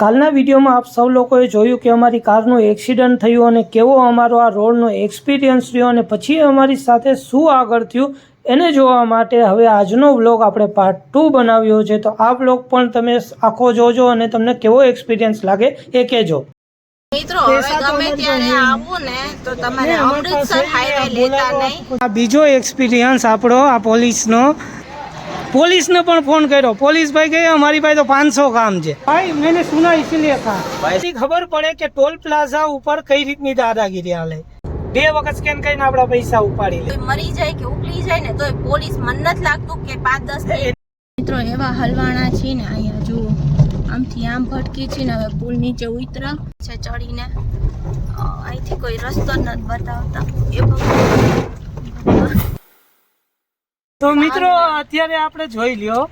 કાલના વિડીયોમાં આપ સૌ લોકોએ જોયું કે અમારી કારનું એક્સિડન્ટ થયું અને કેવો અમારો આ રોડનો એક્સપિરિયન્સ રહ્યો અને પછી અમારી સાથે શું આગળ થયું એને જોવા માટે હવે આજનો વ્લોગ આપણે પાર્ટ ટુ બનાવ્યો છે. તો આ વ્લોગ પણ તમે આખો જોજો અને તમને કેવો એક્સપિરિયન્સ લાગે એ કહેજો. મિત્રો હવે ગમે ત્યારે આવું ને તો તમારે અમૃતસર હાઈવે લેતા નહીં. આ બીજો એક્સપિરિયન્સ આપણો આ પોલીસનો. પોલીસને પણ ફોન કર્યો. પોલીસ ભાઈ કહે અમારી પાસે તો પાંચસો કામ છે. ભાઈ મેને સુના ઇસીલિए કहा ભાઈ ખબર પડે કે ટોલ પ્લાઝા ઉપર કઈ રીતની દાદાગીરી હાલે. બે વખત સ્કેન કરીને આપણા પૈસા ઉપાડી લે. મરી જાય કે ઉકલી જાય ને તોય પોલીસ મન નથી લાગતું કે પાંચ દસ મિત્રો એવા હલવાણા છે ને અહીંયા જુઓ. આમથી આમ ભટકી છે ને હવે પુલ નીચે ઉતરા. છે ચડીને અહીંથી કોઈ રસ્તો નથી બતાવતા. એ. તો મિત્રો, અત્યારે આપણે જોઈ લ્યો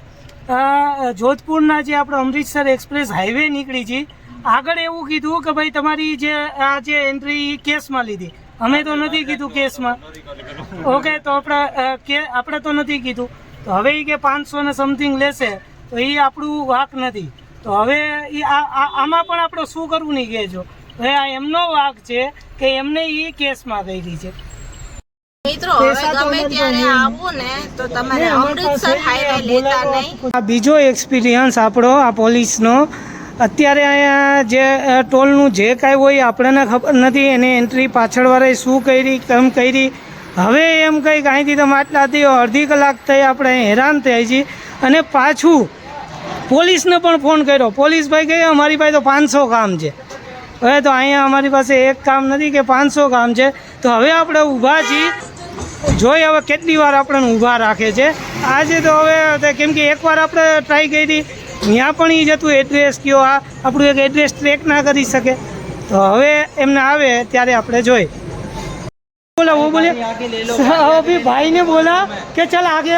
જોધપુરના જે આપણે અમૃતસર એક્સપ્રેસ હાઈવે નીકળી છે, આગળ એવું કીધું કે ભાઈ તમારી જે, આ જે એન્ટ્રી કેસમાં લીધી. અમે તો નથી કીધું કેસમાં. ઓકે, તો આપણે કે, આપણે તો નથી કીધું. તો હવે એ કે પાંચસો ને સમથિંગ લેશે, તો એ આપણું વાક નથી. તો હવે એ આમાં પણ આપણે શું કરવું નહીં કહેજો. હવે આ એમનો વાક છે કે એમને એ કેસમાં કરી છે. બીજો એક્સપિરિયન્સ આપણો આ પોલીસનો. અત્યારે અહીંયા જે ટોલનું જે કાંઈ હોય આપણને ખબર નથી એની એન્ટ્રી પાછળવાળાએ શું કરી કેમ કરી. હવે એમ કંઈક અહીંથી તમે આટલા થયો અડધી કલાક થઈ આપણે હેરાન થઈ છીએ. અને પાછું પોલીસને પણ ફોન કર્યો. પોલીસ ભાઈ કહે અમારી પાસે તો પાંચસો કામ છે. હવે તો અહીંયા અમારી પાસે એક કામ નથી કે પાંચસો કામ છે. તો હવે આપણે ઊભા છીએ. જોઈ હવે કેટલી વાર આપણને ઊભા રાખે છે આજે તો હવે તે કેમ કે એકવાર આપણે ટ્રાય કરી ત્યાં પણ એ જતું એડ્રેસ કયો આ આપણું એક એડ્રેસ ટ્રેક ના કરી શકે તો હવે એમને આવે ત્યારે આપણે જોઈ बोला वो बोले अभी भाई ने बोला कि चल आगे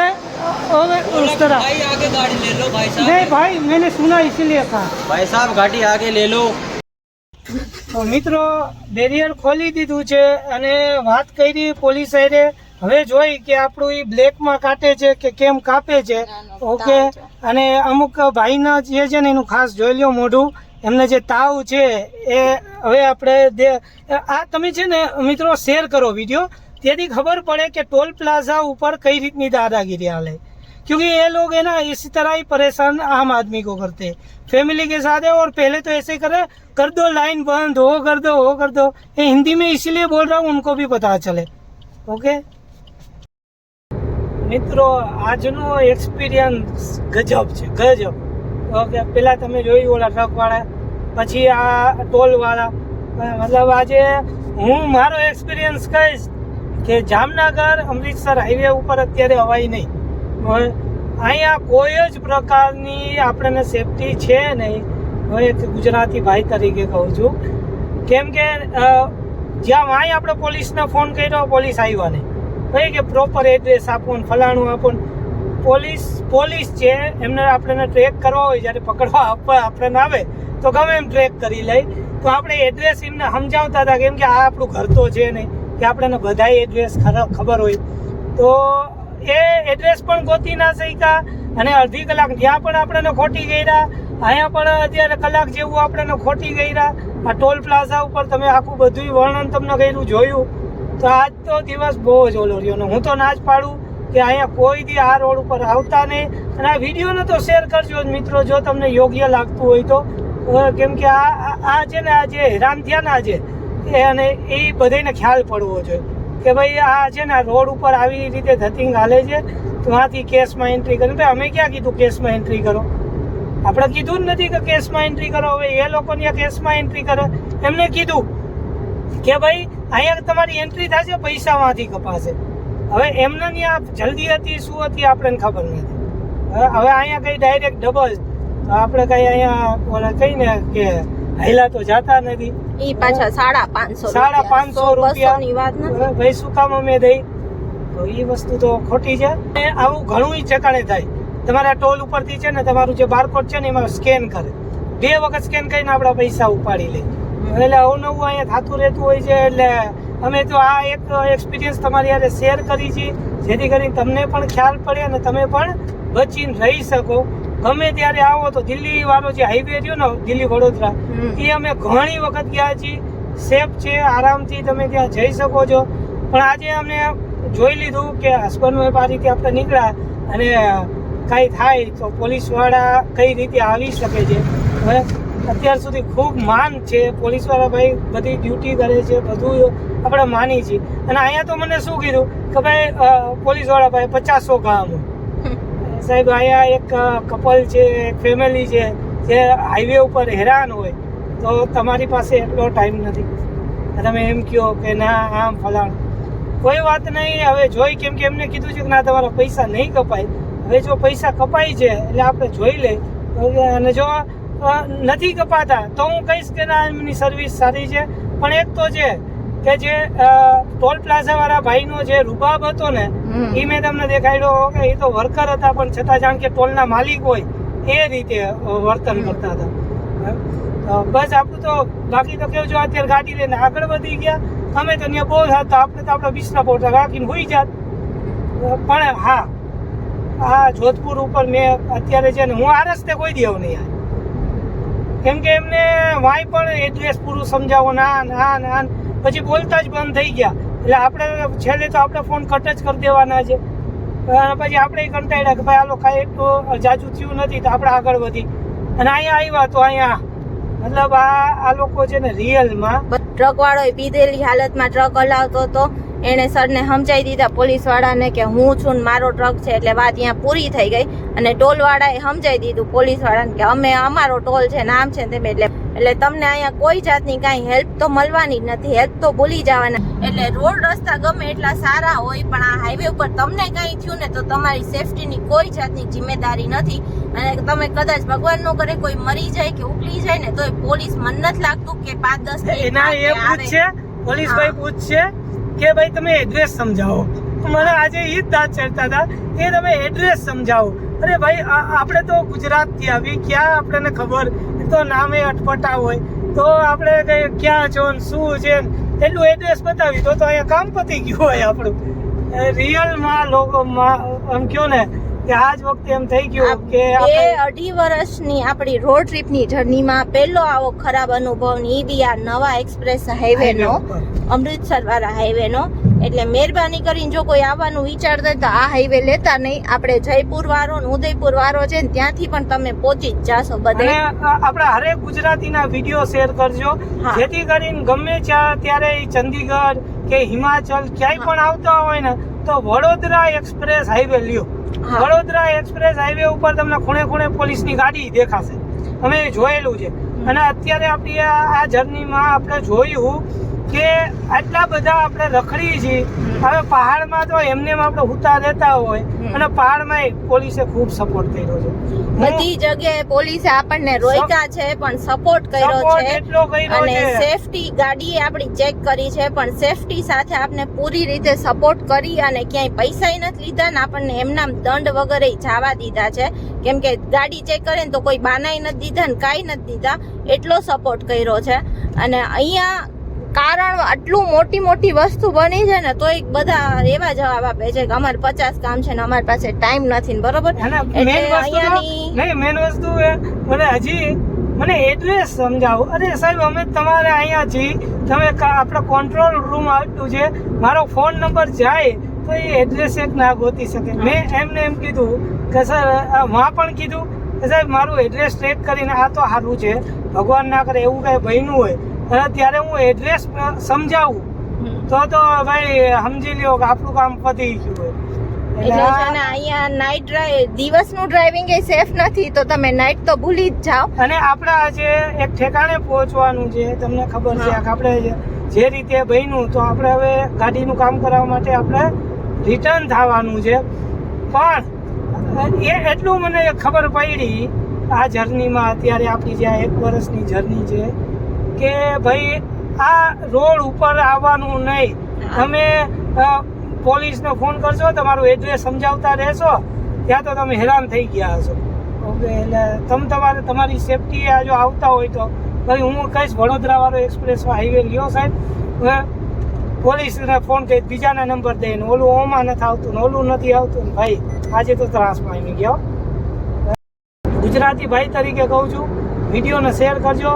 और उस तरह भाई आगे गाड़ी ले लो भाई साहब नहीं भाई मैंने सुना इसीलिए कहा भाई साहब गाड़ी आगे ले लो તો મિત્રો બેરિયર ખોલી દીધું છે અને વાત કરી પોલીસ હારે હવે જોઈ કે આપણું એ બ્લેકમાં કાટે છે કે કેમ કાપે છે ઓકે અને અમુક ભાઈના જે છે ને એનું ખાસ જોઈ લ્યો મોઢું એમને જે તાવ છે એ હવે આપણે દે આ તમે છે ને મિત્રો શેર કરો વિડીયો તેથી ખબર પડે કે ટોલ પ્લાઝા ઉપર કઈ રીતની દાદાગીરી હાલે क्योंकि ये लोग है ना इसी तरह ही परेशान आम आदमी को करते हैं फैमिली के साथ है और पहले तो ऐसे करे कर दो लाइन बंद हो कर दो हो कर दो ये हिंदी में इसीलिए बोल रहा हूँ उनको भी पता चले ओके મિત્રો, આજનો એક્સપિરિયન્સ ગજબ છે, ગજબ. ઓકે પેલા તમે જોયું ઓલા ટ્રક વાળા, પછી આ ટોલ વાળા. મતલબ આજે હું મારો એક્સપિરિયન્સ કહીશ કે જામનગર અમૃતસર હાઈવે ઉપર અત્યારે હવાય નહીં. અહીંયા કોઈ જ પ્રકારની આપણને સેફટી છે નહીં. હું એક ગુજરાતી ભાઈ તરીકે કહું છું. કેમ કે જ્યાં વાંય આપણે પોલીસને ફોન કર્યો, પોલીસ આવ્યા નહીં. ભાઈ કે પ્રોપર એડ્રેસ આપો ને ફલાણું આપો ને. પોલીસ પોલીસ છે, એમને આપણને ટ્રેક કરવા હોય, જ્યારે પકડવા આપણને આવે, તો ગમે એમ ટ્રેક કરી લઈ તો આપણે એડ્રેસ એમને સમજાવતા હતા, કેમ કે આ આપણું ઘર તો છે નહીં, કે આપણને બધાય એડ્રેસ ખબર હોય. તો એ એડ્રેસ પણ ગોતી ના શક્યા, અને અડધી કલાક ત્યાં પણ આપણને ખોટી ગયા અહીંયા પણ અત્યારે કલાક જેવું આપણને ખોટી ગયા આ ટોલ પ્લાઝા ઉપર તમે આખું બધું વર્ણન તમને કર્યું, જોયું. તો આજ તો દિવસ બહુ જ ઓલો રહ્યો હું તો ના જ પાડું કે અહીંયા કોઈ દી આ રોડ ઉપર આવતા નહીં. અને આ વિડીયોને તો શેર કરજો મિત્રો, જો તમને યોગ્ય લાગતું હોય તો. કેમ કે આ, આ- આ છે ને, આ જે હેરાન થયા ને આજે એ અને એ બધાને ખ્યાલ પડવો જોઈએ કે ભાઈ આ છે ને રોડ ઉપર આવી રીતે ધતિંગ હાલે છે, તો આથી કેસમાં એન્ટ્રી કરી. ભાઈ, અમે ક્યાં કીધું કેસમાં એન્ટ્રી કરો? આપણે કીધું જ નથી કે કેસમાં એન્ટ્રી કરો. હવે એ લોકો ત્યાં કેસમાં એન્ટ્રી કરે. એમને કીધું કે ભાઈ અહીંયા તમારી એન્ટ્રી થશે પૈસામાંથી કપાશે. હવે એમને આ જલ્દી હતી શું હતી આપણને ખબર નથી. હવે અહીંયા કઈ ડાયરેક્ટ ડબલ તો આપણે કઈ અહીંયા ઓલા કહીને કે હાઈલા તો જાતા નથી. ઈ પાછા સાડા પાંચસો સાડા પાંચસો રૂપિયા. ની વાત નથી. ભાઈ શું કામ અમે દઈ? તો એ વસ્તુ તો ખોટી છે. અને આવું ઘણું ઈ ઠેકાણે થાય. તમારા ટોલ ઉપરથી છે ને તમારું જે બારકોડ છે ને એમાં સ્કેન કરે. બે વખત સ્કેન કરીને આપણા પૈસા ઉપાડી લે. એટલે અવનવું અહીંયા થતું રહેતું હોય છે એટલે અમે તો આ એક એક્સપિરિયન્સ તમારી યારે શેર કરી છે જેથી કરીને તમને પણ ખ્યાલ પડે અને તમે પણ બચીને રહી શકો. ગમે ત્યારે આવો તો દિલ્હી વાળો જે હાઈવે રહ્યો ને દિલ્હી વડોદરા એ અમે ઘણી વખત ગયા છીએ. સેફ છે આરામથી તમે ત્યાં જઈ શકો છો. પણ આજે અમે જોઈ લીધું કે હસબન્ડ આ રીતે આપણે નીકળ્યા અને કાંઈ થાય તો પોલીસવાળા કઈ રીતે આવી શકે છે. હવે અત્યાર સુધી ખૂબ માન છે પોલીસવાળા ભાઈ બધી ડ્યુટી કરે છે બધું આપણે માની છીએ. અને અહીંયા તો મને શું કીધું કે ભાઈ પોલીસવાળા ભાઈ પચાસો ગામ. સાહેબ અહીંયા એક કપલ છે એક ફેમિલી છે જે હાઈવે ઉપર હેરાન હોય તો તમારી પાસે એટલો ટાઈમ નથી. તમે એમ કહો કે ના આમ ફલાણ. કોઈ વાત નહીં હવે જોઈ કેમ કે એમને કીધું છે કે ના તમારા પૈસા નહીં કપાય. હવે જો પૈસા કપાય છે એટલે આપણે જોઈ લે અને જો નથી કપાતા. તો હું કહીશ કે ના એમની સર્વિસ સારી છે. પણ એક તો છે કે જે ટોલ પ્લાઝા વાળા ભાઈનો જે રૂબાબ હતો ને એ મેં તમને દેખાડ્યો કે એ તો વર્કર હતા પણ છતાં જાણ કે ટોલના માલિક હોય એ રીતે વર્તન કરતા હતા. બસ આપણું તો બાકી તો કેવું જો અત્યારે ગાડી લઈને આગળ વધી ગયા. અમે તો ત્યાં બહુ હતા આપણે તો આપણા બિસ્ના પોટા રાખીને હોઈ જાત. પણ હા આ જોધપુર ઉપર મેં અત્યારે છે ને હું આ રસ્તે કોઈ દેવ નહીં કેમ કે એમને વાંય પણ એડ્રેસ પૂરું સમજાવો ના ના ના પછી બોલતા જ બંધ થઈ ગયા. એટલે આપણે છેલ્લે તો આપણે ફોન કટ જ કરી દેવાના છે. પછી આપણે કંટાળ્યા કે ભાઈ આ લોકો કાંઈ તો જાજુ થયું નથી તો આપણે આગળ વધી. અને અહીંયા આવ્યા તો અહીંયા. મતલબ આ આ લોકો છે ને રિયલમાં ટ્રક વાળો પીધેલી હાલતમાં ટ્રક હલાવતો હતો. એણે સરને સમજાવી દીધા પોલીસવાળાને કે હું છું ને મારો ટ્રક છે એટલે વાત અહીંયા પૂરી થઈ ગઈ. અને ટોલવાળાએ સમજાવી દીધું પોલીસવાળાને કે અમે અમારો ટોલ છે નામ છે તેમ એટલે એટલે તમને અહીંયા કોઈ જાતની કાંઈ હેલ્પ તો મળવાની જ નથી. હેલ્પ તો ભૂલી જવાના. એટલે રોડ રસ્તા ગમે એટલા સારા હોય પણ આ હાઈવે ઉપર તમને કાંઈ થયું ને તો તમારી સેફટીની કોઈ જાતની જિમ્મેદારી નથી. અને તમે કદાચ ભગવાન નો કરે કોઈ મરી જાય કે ઉકલી જાય ને તોય પોલીસ મન નથી લાગતું કે પાંચ દસ એના એ પૂછશે પોલીસ ભાઈ. પૂછશે કે ભાઈ તમે એડ્રેસ સમજાવો. મને આજે એ જ દાંત ચડતા હતા કે તમે એડ્રેસ સમજાવો. અરે ભાઈ આપણે તો ગુજરાતથી આવી, ક્યાં આપણને ખબર? તો નામે અટપટા હોય. તો આપણે કઈ ક્યાં છો ને શું છે એટલું એડ્રેસ બતાવી તો અહીંયા કામ પતી ગયું હોય આપણું. રિયલમાં લોકોમાં આમ કયો ને કે આ જ વખતે એમ થઈ ગયું કે બે અઢી વર્ષની આપણી રોડ ટ્રીપની જર્નીમાં પહેલો આવો ખરાબ અનુભવની ઈ બી આ નવા એક્સપ્રેસ હાઈવે નો અમૃતસર વાળા હાઈવે નો. એટલે મહેરબાની કરીને જો કોઈ આવવાનું વિચારતા તો આ હાઈવે લેતા નહીં. આપણે જયપુર વાળો ને ઉદયપુર વાળો છે ને ત્યાંથી પણ તમે પહોંચી જ જાશો બધે. આપણા હરેક ગુજરાતીના વીડિયો શેર કરજો. જેથી કરીને ગમે ત્યાં ત્યારે ચંદીગઢ કે હિમાચલ ક્યાંય પણ આવતા હોય ને તો વડોદરા એક્સપ્રેસ હાઈવે લ્યો. વડોદરા એક્સપ્રેસ હાઈવે ઉપર તમને ખૂણે ખૂણે પોલીસની ગાડી દેખાશે. અમે જોયેલું છે. અને અત્યારે આપણી આ આ જર્નીમાં આપણે જોયું કે આટલા બધા આપણે રખડી છીએ. હવે પહાડમાં તો એમને એમ આપણે હુતા રહેતા હોય. અને પહાડમાં પોલીસે ખૂબ સપોર્ટ કર્યો છે. બધી જગ્યાએ પોલીસે આપણને રોક્યા છે પણ સપોર્ટ કર્યો છે. અને. સેફટી ગાડીએ આપણી ચેક કરી છે પણ સેફટી સાથે આપને પૂરી રીતે સપોર્ટ કરી અને ક્યાંય પૈસા નથી લીધા ને આપણને એમના દંડ વગેરે જવા દીધા છે. કેમ કે ગાડી ચેક કરે ને તો કોઈ બાનાઈ નથી દીધા ને કાંઈ નથી દીધા. એટલો સપોર્ટ કર્યો છે. અને અહીંયા કારણ આટલું મોટી મોટી વસ્તુ બની છે ને તોય બધા એવા જવાબ આપે છે કે અમારે પચાસ કામ છે ને અમારી પાસે ટાઈમ નથી ને બરોબર? નહીં મેન વસ્તુ મને હજી મને એડ્રેસ સમજાવો. અરે સાહેબ અમે તમારે અહીંયા છીએ તમે આપણો કંટ્રોલ રૂમ આવતું છે. મારો ફોન નંબર જાય તો એ એડ્રેસ એક ના ગોતી શકે. મેં એમને એમ કીધું કે સરમાં પણ કીધું કે સાહેબ મારું એડ્રેસ ટ્રેક કરીને આ તો સારું છે. ભગવાન ના કરે એવું કઈ ભયનું હોય અને ત્યારે હું એડ્રેસ સમજાવું. તો તો ભાઈ સમજી લ્યો કે આપણું કામ પતી ગયું એટલે અહીંયા નાઈટ ડ્રાઈવ દિવસનું ડ્રાઇવિંગ એ સેફ નથી તો તમે નાઈટ તો ભૂલી જ જાઓ. અને આપણે આજે એક ઠેકાણે પહોંચવાનું છે તમને ખબર છે આપણે જે- રીતે બન્યું તો આપણે હવે ગાડીનું કામ કરાવવા માટે આપણે રિટર્ન થવાનું છે. પણ એ એટલું મને ખબર પડી આ જર્નીમાં અત્યારે આપણી જે એક વર્ષની જર્ની છે કે ભાઈ આ રોડ ઉપર આવવાનું નહીં. તમે પોલીસને ફોન કરશો તમારું એડ્રેસ સમજાવતા રહેશો ત્યાં તો તમે હેરાન થઈ ગયા હશો. ઓકે એટલે તમે તમારે તમારી સેફટી આ જો આવતા હોય તો. ભાઈ હું કહીશ વડોદરાવાળો એક્સપ્રેસ હાઈવે લ્યો સાહેબ. પોલીસને ફોન કરી બીજાના નંબર દઈને. ઓલું ઓમાં નથી આવતું ને ઓલું નથી આવતું ને ભાઈ આજે તો ત્રાસ પામી ગયો. ગુજરાતી ભાઈ તરીકે કહું છું વિડીયોને શેર કરજો.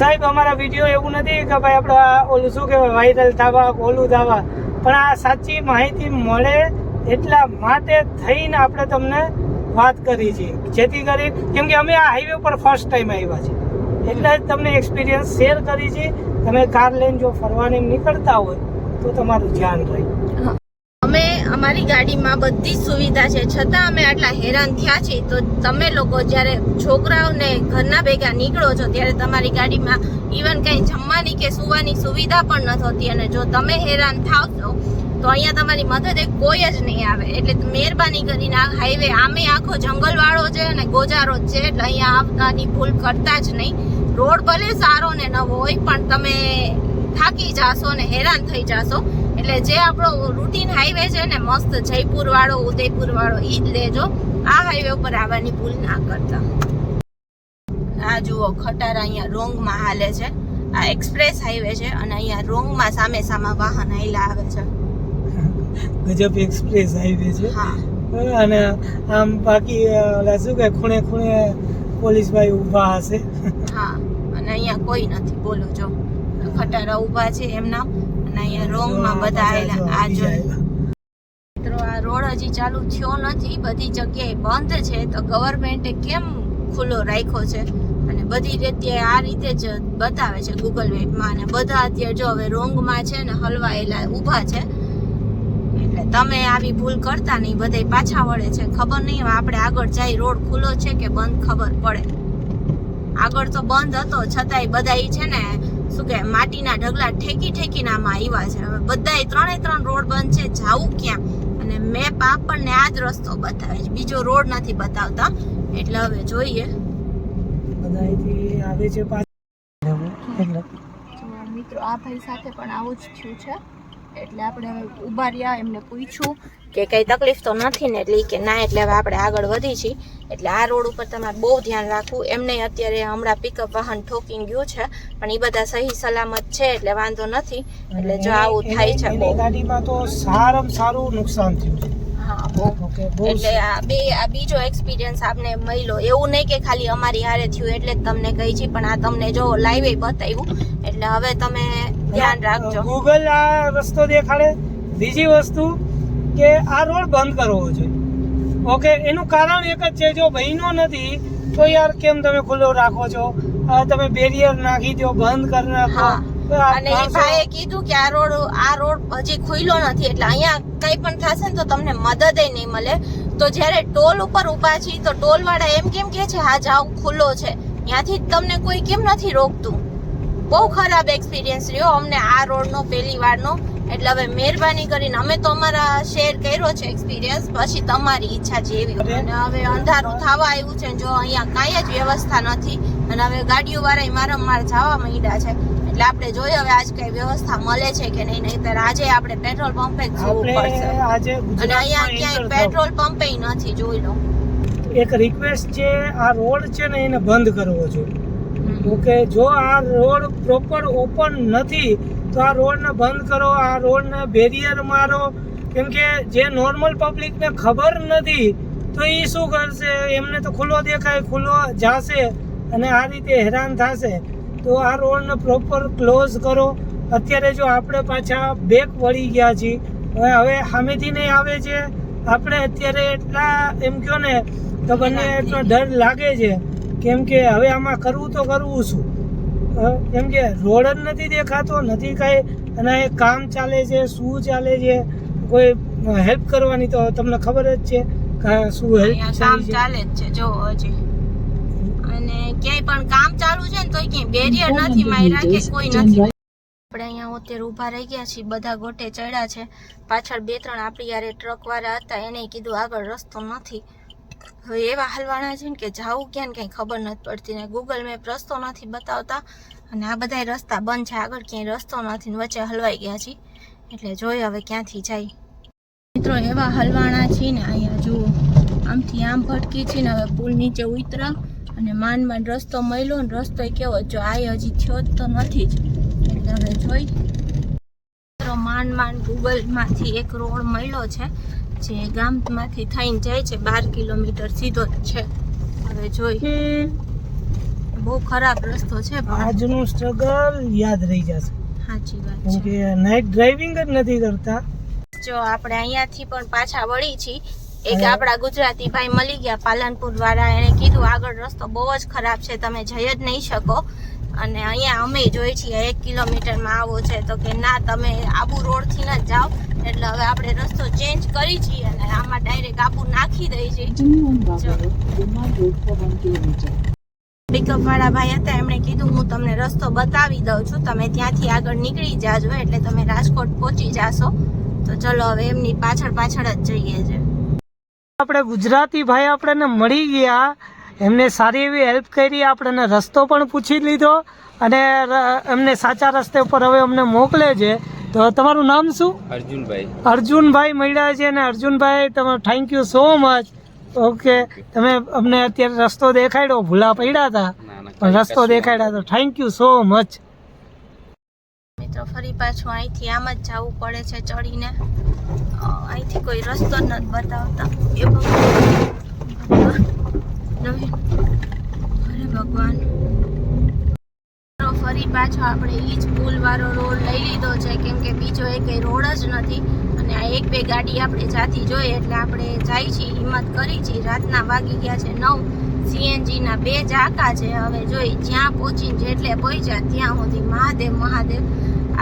સાહેબ, અમારા વીડિયો એવું નથી કે ભાઈ આપણે ઓલું શું કહેવાય વાયરલ થવા ઓલું થવા પણ આ સાચી માહિતી મળે એટલા માટે થઈને આપણે તમને વાત કરી છે. જેથી કરી કેમ કે અમે આ હાઈવે પર ફર્સ્ટ ટાઈમ આવ્યા છે એટલે જ તમને એક્સપિરિયન્સ શેર કરી છે. તમે કાર લઈને જો ફરવાની નીકળતા હોય, તો તમારું ધ્યાન રહે. અમારી ગાડીમાં બધી સુવિધા છે. છતાં અમે આટલા હેરાન થયા છીએ. તો તમે લોકો જ્યારે છોકરાઓને ઘરના ભેગા નીકળો છો, ત્યારે તમારી ગાડીમાં ઇવન કંઈ જમવાની કે સુવાની સુવિધા પણ નથી હોતી અને જો તમે હેરાન થાવ છો, તો અહીંયા તમારી મદદે કોઈ જ નહીં આવે. એટલે મહેરબાની કરીને આ હાઈવે આમે આખો જંગલવાળો છે અને ગોજારો જ છે, એટલે અહીંયા આવતાની ભૂલ કરતા જ નહીં. રોડ ભલે સારો ને નવો હોય, પણ તમે થાકી જાશો ને હેરાન થઈ જાશો. એટલે જે આપણો રૂટીન હાઈવે છે ને મસ્ત જયપુર વાળો ઉદયપુર વાળો ઈ જ લેજો. આ હાઈવે ઉપર આવવાની ભૂલ ના કરતા. આ જુઓ ખટારા અહીંયા રોંગમાં હાલે છે. આ એક્સપ્રેસ હાઈવે છે અને અહીંયા રોંગમાં સામે સામા વાહન હાઈલા આવે છે. ગજબ એક્સપ્રેસ હાઈવે છે. હા. અને આમ બાકી ઓલા શું કે ખૂણે ખૂણે પોલીસ ભાઈ ઊભા હશે. હા અને અહીંયા કોઈ નથી. બોલો જો. ખટારા ઊભા છે એમના. અને અહીંયા રોંગમાં બધા આયેલા આ જો મિત્રો આ રોડ હજી ચાલુ થયો નથી. બધી જગ્યાએ બંધ છે. તો ગવર્મેન્ટે કેમ ખુલ્લો રાખ્યો છે? અને બધી રીતે આ રીતે જ બતાવે છે ગૂગલ મેપમાં અને બધા અત્યારે જો હવે રોંગમાં છે ને હલવાયેલા ઊભા છે. એટલે તમે આવી ભૂલ કરતા નહીં. બધાય પાછા વળે છે. ખબર નહીં આપણે આગળ જાય રોડ ખુલ્લો છે કે બંધ ખબર પડે. આગળ તો બંધ હતો. છતાંય બધાય છે ને શું કે માટીના ઢગલા ઠેકી ઠેકીને આમાં આવ્યા છે. હવે બધાય ત્રણે ત્રણ રોડ બંધ છે જાવું ક્યાં? અને મેપ આપણને આ જ રસ્તો બતાવે છે. બીજો રોડ નથી બતાવતા. એટલે હવે જોઈએ. આવે છે મિત્રો આ ભાઈ સાથે પણ આવું જ થયું છે. એટલે આપણે હવે ઊભા રહ્યા એમને પૂછ્યું કે કંઈ તકલીફ તો નથી ને એટલે કે ના એટલે હવે આપણે આગળ વધી છીએ એટલે આ રોડ ઉપર તમારે બહુ ધ્યાન રાખવું. એમને અત્યારે હમણાં પિકઅપ વાહન ઠોકી ગયું છે પણ એ બધા સહી સલામત છે એટલે વાંધો નથી. એટલે જો આવું થાય છે. ગાડીમાં તો સારામાં સારું નુકસાન થયું છે. હા. એટલે આ બે આ બીજો એક્સપિરિયન્સ આપને મળ્યો. એવું નહીં કે ખાલી અમારી હારે થયું એટલે જ તમને કહી છે પણ આ તમને જો લાઈવે બતાવ્યું. એટલે હવે તમે ધ્યાન રાખજો. ગૂગલ આ રસ્તો દેખાડે. બીજી વસ્તુ કે આ રોડ બંધ કરવો છે ઓકે એનું કારણ એક જ છે જો બહેનો નથી તો યાર કેમ તમે ખુલ્લો રાખો છો? તમે બેરિયર નાખી દો બંધ કરી નાખો. અને એ ભાઈએ કીધું કે આ રોડ આ રોડ હજી ખુલ્લો નથી. એટલે અહીંયા કઈ પણ થશે ને તો તમને મદદ નહીં મળે. તો જ્યારે ટોલ ઉપર ઊભા છીએ તો ટોલ વાળા એમ કેમ કે છે હા જાવ ખુલ્લો છે. ત્યાંથી તમને કોઈ કેમ નથી રોકતું. બહુ ખરાબ એક્સપિરિયન્સ રહ્યો અમને આ રોડનો પહેલી વારનો. એટલે હવે મહેરબાની કરીને અમે તો અમારા શેર કર્યો છે એક્સપિરિયન્સ પછી તમારી ઈચ્છા જેવી અને હવે અંધારું થવા આવ્યું છે જો અહીંયા કાંઈ જ વ્યવસ્થા નથી. અને હવે ગાડીઓ વાળા મારંવાર જવા માંડ્યા છે. એટલે આપણે જોઈએ હવે આજ કઈ વ્યવસ્થા મળે છે કે નહીં નહીતર આજે આપણે પેટ્રોલ પંપે જ જવું પડશે. આજે અને અહીંયા ક્યાંય પેટ્રોલ પંપે નથી જોઈ લો. એક રિક્વેસ્ટ છે આ રોડ છે ને એને બંધ કરવો જોઈએ ઓકે જો આ રોડ પ્રોપર ઓપન નથી તો આ રોડને બંધ કરો આ રોડને બેરિયર મારો. કેમ કે જે નોર્મલ પબ્લિકને ખબર નથી તો એ શું કરશે? એમને તો ખુલ્લો દેખાય ખુલ્લો જાશે અને આ રીતે હેરાન થશે. તો આ રોડને પ્રોપર ક્લોઝ કરો. અત્યારે જો આપણે પાછા બેક વળી ગયા છીએ હવે હવે સામેથી નહીં આવે છે. આપણે અત્યારે એટલા એમ કહો ને તો બંને એટલો ડર લાગે છે. કેમ કે હવે આમાં કરવું તો કરવું શું? કેમ કે રોડ જ નથી દેખાતો નથી કાંઈ. અને એ કામ ચાલે છે શું ચાલે છે? કોઈ હેલ્પ કરવાની તો તમને ખબર જ છે શું હેલ્પ કામ ચાલે જ છે જો હજી. અને ક્યાંય પણ કામ ચાલુ છે ને બેરિયર નથી માર્યા કે કોઈ નથી. આપણે અહીંયા અત્યારે ઊભા રહી ગયા છીએ બધા ગોટે ચડ્યા છે. પાછળ બે ત્રણ આપણી યારે ટ્રક વાળા હતા એને કીધું આગળ રસ્તો નથી. હવે એવા હાલવાના છે ને કે જવું ક્યાં ને કંઈ ખબર નથી પડતી ને ગૂગલ મેપ રસ્તો નથી બતાવતા અને આ બધાય રસ્તા બંધ છે આગળ ક્યાંય રસ્તો નથી ને વચ્ચે હલવાઈ ગયા છીએ. એટલે જોઈએ હવે ક્યાંથી જાય. મિત્રો એવા હલવાણા છે ને અહીંયા જુઓ. આમથી આમ ભટકી છે ને હવે પુલ નીચે ઉતરા. અને માંડ માંડ રસ્તો મળ્યો ને રસ્તો કેવો જો આ હજી થયો જ તો નથી જ. તમે હવે જોઈ. માંડ માંડ ગૂગલમાંથી એક રોડ મળ્યો છે જે ગામમાંથી થઈને જાય છે બાર કિલોમીટર સીધો જ છે. હવે જોઈ. બહુ ખરાબ રસ્તો છે આજનું સ્ટ્રગલ યાદ રહી જશે. સાચી વાત છે. નાઇટ ડ્રાઇવિંગ જ નથી કરતા. જો આપણે અહીંયાથી પણ પાછા વળી છીએ એક આપણા ગુજરાતી ભાઈ મળી ગયા પાલનપુર વાળા એને કીધું આગળ રસ્તો બહુ જ ખરાબ છે તમે જઈ જ નહીં શકો. અને અહીંયા અમે જોઈએ છીએ એક કિલોમીટરમાં આવો છે તો કે ના તમે આબુ રોડથી ન જ જાઓ. એટલે હવે આપણે રસ્તો ચેન્જ કરી છીએ અને આમાં ડાયરેક્ટ આબુ નાખી દઈ છીએ પિકઅપ વાળા ભાઈ હતા એમણે કીધું હું તમને રસ્તો બતાવી દઉં છું. તમે ત્યાંથી આગળ નીકળી જાજો એટલે તમે રાજકોટ પહોંચી જાશો. તો ચલો હવે એમની પાછળ પાછળ જ જઈએ છે. આપણે ગુજરાતી ભાઈ આપણને મળી ગયા. એમને સારી એવી હેલ્પ કરી આપણને રસ્તો પણ પૂછી લીધો અને એમને સાચા રસ્તે ઉપર હવે અમને મોકલે છે. તો તમારું નામ શું? અર્જુનભાઈ. અર્જુનભાઈ મળ્યા છે અને અર્જુનભાઈ તમે thank you so much okay તમે અમને અત્યારે રસ્તો દેખાડ્યો ભૂલા પડ્યા હતા. પણ રસ્તો દેખાડ્યા તો થેન્ક યુ સો મચ મિત્રો ફરી પાછું અહીંથી આમ જ જવું પડે છે ચડીને. અહીંથી કોઈ રસ્તો નથી બતાવતા. એ ભગવાન. અરે ભગવાન. ફરી પાછો આપણે એ જ પુલવાળો રોડ લઈ લીધો છે, કેમ કે બીજો એક રોડ જ નથી. અને આ એક બે ગાડી આપણે જાતી જોઈએ, એટલે આપણે જાય છીએ, હિંમત કરી છીએ. રાતના વાગી ગયા છે નવ. સીએનજીના બે ચાકા છે. હવે જોઈ, જ્યાં પહોંચીને જેટલે પહોંચ્યા, ત્યાં સુધી મહાદેવ મહાદેવ.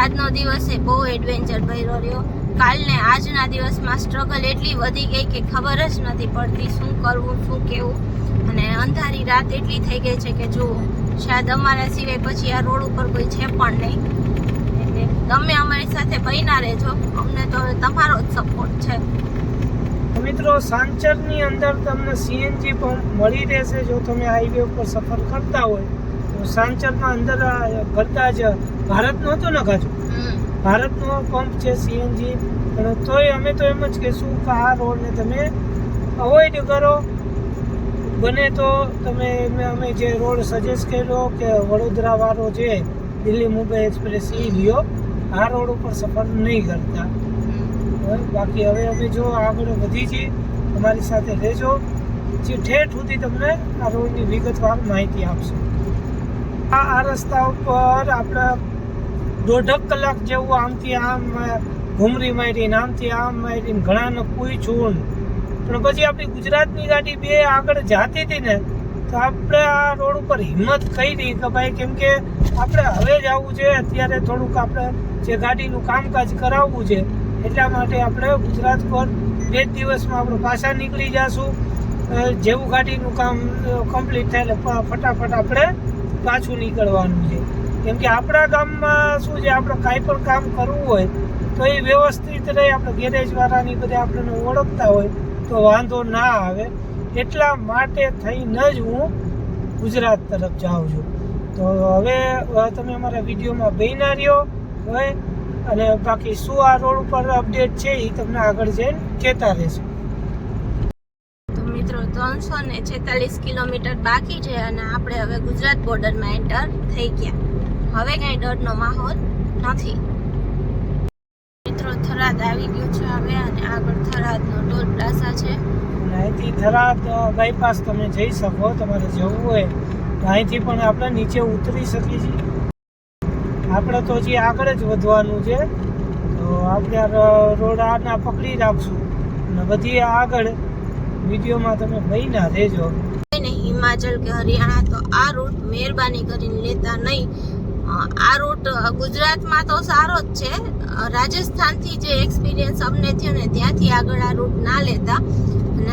આજનો દિવસ એ બહુ એડવેન્ચર ભર્યો રહ્યો. કાલને આજના દિવસમાં સ્ટ્રગલ એટલી વધી ગઈ કે ખબર જ નથી પડતી શું કરવું, શું કેવું. અને અંધારી રાત એટલી થઈ ગઈ છે કે જુઓ, શાયદ અમારા સિવાય પછી આ રોડ ઉપર કોઈ છે પણ નહીં. એટલે તમે અમારી સાથે બન્યા રહેજો. અમને તો તમારો જ સપોર્ટ છે. મિત્રો, સાંચરની અંદર તમને સીએનજી પંપ મળી રહેશે જો તમે હાઈવે ઉપર સફર કરતા હોય. સાંચરમાં અંદર કરતા જ ભારત નહોતો નખાજો ભારતનો પંપ છે સીએનજી. પણ તોય અમે તો એમ જ કહીશું કે આ રોડને તમે અવોઈડ કરો. બને તો તમે અમે જે રોડ સજેસ્ટ કર્યો કે વડોદરા વાળો છે દિલ્હી મુંબઈ એક્સપ્રેસ એ લ્યો આ રોડ ઉપર સફર નહીં કરતા. બાકી હવે અમે જો આગળ વધી છીએ અમારી સાથે રહેજો. જે ઠેઠ સુધી તમને આ રોડની વિગતવાર માહિતી આપશું. આ આ રસ્તા ઉપર આપણે દોઢક કલાક જેવું આમથી આમ ઘુમરી મારીને, આમથી આમ મારીને ઘણાને પૂછ્યું પણ પછી આપણી ગુજરાતની ગાડી બે આગળ જાતી હતી ને, તો આપણે આ રોડ ઉપર હિંમત કરી કે ભાઈ કેમ કે આપણે હવે જ આવવું છે, અત્યારે થોડુંક આપણે જે ગાડીનું કામકાજ કરાવવું છે, એટલા માટે આપણે ગુજરાત પર બે દિવસમાં આપણે પાછા નીકળી જશું. જેવું ગાડીનું કામ કમ્પ્લીટ થાય એટલે ફટાફટ આપણે પાછું નીકળવાનું છે. કેમ કે આપણા ગામમાં શું છે, આપણે કાંઈ પણ કામ કરવું હોય, તો એ વ્યવસ્થિત રહે, આપણે ગેરેજવાળાની બધા આપણને ઓળખતા હોય, તો વાંધો ના આવે. એટલા માટે થઈને જ હું ગુજરાત તરફ જાઉં છું. તો હવે તમે અમારા વિડીયોમાં બન્યા રહ્યો હોય, અને બાકી શું આ રોડ ઉપર અપડેટ છે, એ તમને આગળ જઈને કહેતા રહેશું. ત્રણસો ને છેતાલીસ કિલોમીટર બાકી છે અને આપણે હવે ગુજરાત બોર્ડરમાં એન્ટર થઈ ગયા. હવે કાંઈ ડરનો માહોલ નથી. મિત્રો, થરાદ આવી ગયું છે હવે અને આગળ થરાદનો ટોલ પ્લાઝા છે. અહીંથી થરાદ બાયપાસ તમે જઈ શકો, તમારે જવું હોય તો અહીંથી પણ આપણે નીચે ઉતરી શકીએ છીએ. આપણે તો હજી આગળ જ વધવાનું છે. તો આપણે રોડ આના પકડી રાખશું. અને બધી આગળ. વિડીયોમાં તમે બહીના રહેજો. હિમાચલ કે હરિયાણા તો આ રૂટ મહેરબાની કરીને લેતા નહીં. આ રૂટ ગુજરાતમાં તો સારો જ છે. રાજસ્થાનથી જે એક્સપિરિયન્સ અમને થયો ને ત્યાંથી આગળ આ રૂટ ના લેતા.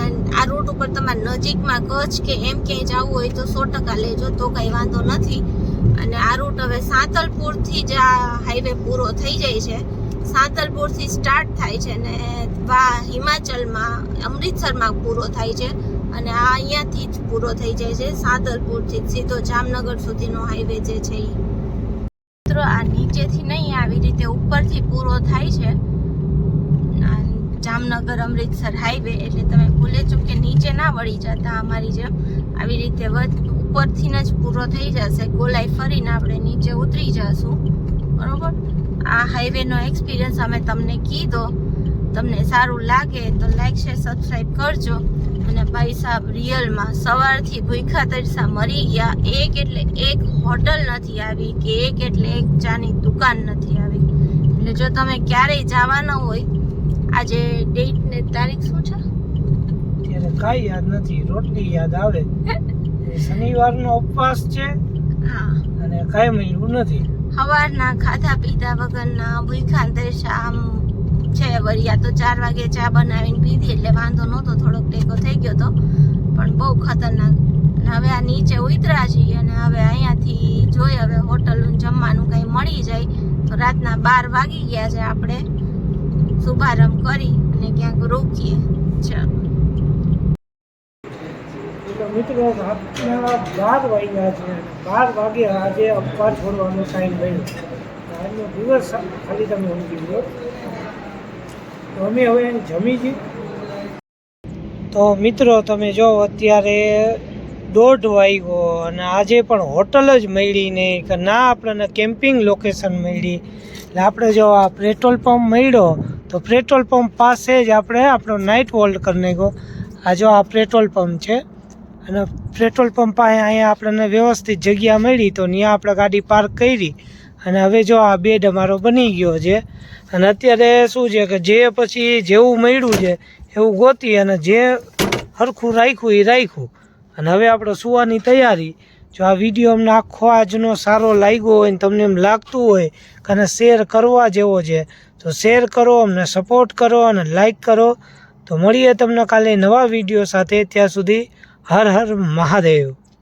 અને આ રૂટ ઉપર તમારે નજીકમાં કચ્છ કે એમ ક્યાંય જવું હોય તો સો ટકા લેજો, તો કંઈ વાંધો નથી. અને આ રૂટ હવે સાંતલપુરથી જ આ હાઈવે પૂરો થઈ જાય છે. સાંતલપુરથી સ્ટાર્ટ થાય છે ને વા હિમાચલમાં અમૃતસરમાં પૂરો થાય છે અને આ અહીંયાથી જ પૂરો થઈ જાય છે. સાંતલપુરથી સીધો જામનગર સુધીનો હાઈવે જે છે એ મિત્રો, આ નીચેથી નહીં, આવી રીતે ઉપરથી પૂરો થાય છે. જામનગર અમૃતસર હાઈવે એટલે તમે ભૂલે ચૂકે નીચે ના વળી જતા અમારી જેમ. આવી રીતે ઉપરથી જ પૂરો થઈ જશે. ગોલાઈ ફરીને આપણે નીચે ઉતરી જશું. બરોબર? આ હાઈવેનો એક્સપિરિયન્સ અમે તમને કીધો. તમને સારું લાગે તો લાઈક શેર સબસ્ક્રાઈબ કરજો. અને ભાઈ સાહેબ રિયલમાં સવારથી ભૂખા તરસા મરી ગયા. એક એટલે એક હોટલ નથી આવી કે એક એટલે એક ચાની દુકાન નથી આવી. એટલે જો તમે ક્યારેય જવાના હોય આજે ડેટ ને તારીખ શું છે? ત્યારે કાંઈ યાદ નથી રોટલી યાદ આવે. શનિવારનો ઉપવાસ છે હા. અને કાંઈ મળ્યું નથી. સવારના ખાધા પીધા વગરના ભૂખા દર્શા આમ છે વરિયા. તો ચાર વાગે ચા બનાવીને પીધી એટલે વાંધો નહોતો, થોડોક ટેકો થઈ ગયો તો. પણ બહુ ખતરનાક. અને હવે આ નીચે ઉતરા છીએ અને હવે અહીંયાથી જોઈ હવે હોટલનું જમવાનું કંઈ મળી જાય. તો રાતના બાર વાગી ગયા છે આપણે. શુભારંભ કરી અને ક્યાંક રોકીએ. ચાલો. મિત્રો, રાતના બાર વાગ્યા છે. બાર વાગે આજે અપવાર છોડવાનો ટાઈમ મળ્યો આજનો દિવસ ખાલી તમે સમજી લો. તો અમે હવે જમી છીએ તો મિત્રો, તમે જો અત્યારે દોઢ વાગ્યો અને આજે પણ હોટલ જ મળી નહીં કે ના આપણને કેમ્પિંગ લોકેશન મળી. એટલે આપણે જો આ પેટ્રોલ પંપ મળ્યો, તો પેટ્રોલ પંપ પાસે જ આપણે આપણો નાઇટ હોલ્ડ કરી નાખ્યો. આ જો આ પેટ્રોલ પંપ છે. અને પેટ્રોલ પંપ અહીંયા આપણને વ્યવસ્થિત જગ્યા મળી તો ત્યાં આપણે ગાડી પાર્ક કરી. અને હવે જો આ બેડ અમારો બની ગયો છે. અને અત્યારે શું છે કે જે પછી જેવું મળ્યું છે, એવું ગોતી અને જે હરખું રાખ્યું એ રાખ્યું. અને હવે આપણે સુવાની તૈયારી. જો આ વીડિયો અમને આખો આજનો સારો લાગ્યો હોય ને તમને એમ લાગતું હોય કે અને શેર કરવા જેવો છે, તો શેર કરો, અમને સપોર્ટ કરો અને લાઈક કરો. તો મળીએ તમને કાલે નવા વીડિયો સાથે. ત્યાં સુધી હર હર મહાદેવ.